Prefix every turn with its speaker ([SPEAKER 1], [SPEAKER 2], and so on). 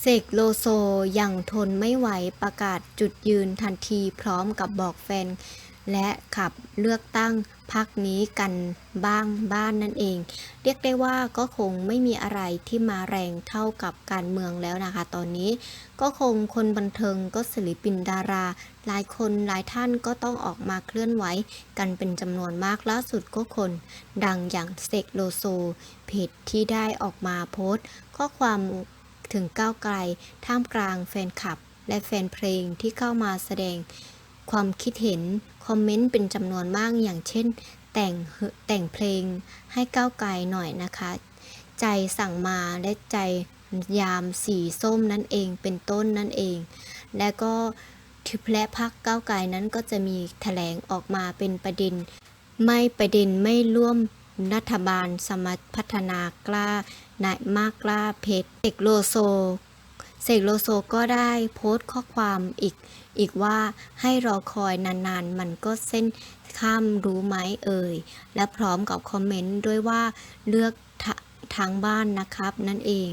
[SPEAKER 1] เสกโลโซยังทนไม่ไหวประกาศจุดยืนทันทีพร้อมกับบอกแฟน และขับเลือกตั้งพักนี้กันบ้างบ้านนั่นเอง เรียกได้ว่าก็คงไม่มีอะไรที่มาแรงเท่ากับการเมืองแล้วนะคะ ตอนนี้ ก็คงคนบันเทิงก็ศิลปินดารา หลายคนหลายท่านก็ต้องออกมาเคลื่อนไหวกันเป็นจำนวนมากล่าสุดก็คน ดังอย่างเสกโลโซเพจที่ได้ออกมาโพสต์ข้อความ ถึงก้าวไกล ท่ามกลางแฟนคลับ และแฟนเพลงที่เข้ามาแสดงความคิดเห็น คอมเมนต์เป็นจำนวนมากอย่างเช่น แต่งเหอะแต่งเพลงให้ก้าวไกลหน่อยนะคะ ใจสั่งมาและใจยามสีส้มนั่นเองเป็นต้นนั่นเอง และก็ทิพและพักก้าวไกลนั้นก็จะมีแถลงออกมาเป็นประเด็น ไม่ประเด็นไม่ร่วม รัฐบาลสมัพัฒนากล้านายมากกล้าเพชรเอกโลโซเสกโลโซก็ได้โพสต์ข้อความอีก อีกว่าให้รอคอยนานๆ มันก็เส้นข้ามรู้ไหมเอ่ย และพร้อมกับคอมเมนต์ด้วยว่าเลือกทะทางบ้านนะครับนั่นเอง